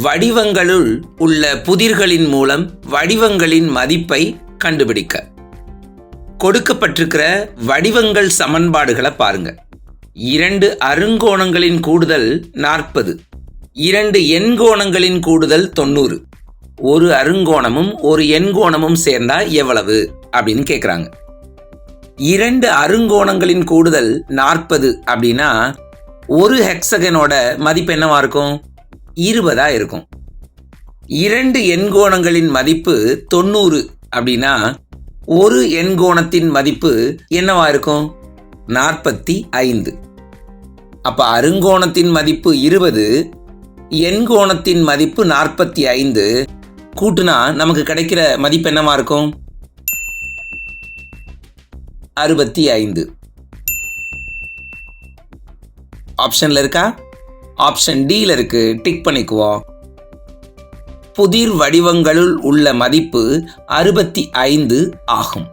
வடிவங்களுள் உள்ள புதிர்களின் மூலம் வடிவங்களின் மதிப்பை கண்டுபிடிக்க. கொடுக்கப்பட்டிருக்கிற வடிவங்கள் சமன்பாடுகளை பாருங்க. இரண்டு அருங்கோணங்களின் கூடுதல் நாற்பது. இரண்டு எண்கோணங்களின் கூடுதல் தொண்ணூறு. ஒரு அருங்கோணமும் ஒரு எண்கோணமும் சேர்ந்தா எவ்வளவு? அப்படின்னு கேட்குறாங்க இரண்டு அருங்கோணங்களின் கூடுதல் நாற்பது அப்படின்னா ஒரு ஹெக்ஸகனோட மதிப்பு என்னவா இருக்கும்? இருபதாக இருக்கும். இரண்டு எண்கோணங்களின் மதிப்பு தொண்ணூறு அப்படின்னா ஒரு எண்கோணத்தின் மதிப்பு என்னவா இருக்கும்? நாற்பத்தி ஐந்து. அப்போ அருங்கோணத்தின் மதிப்பு இருபது எண்கோணத்தின் மதிப்பு நாற்பத்தி ஐந்து. கூட்டுனா நமக்கு கிடைக்கிற மதிப்பு என்னவா இருக்கும்? அறுபத்தி ஐந்து. ஆப்ஷன்ல இருக்கா? ஆப்ஷன் டியில் இருக்கு டிக் பண்ணிக்குவோம் புதிர் வடிவங்களுள் உள்ள மதிப்பு அறுபத்தி ஐந்து ஆகும்.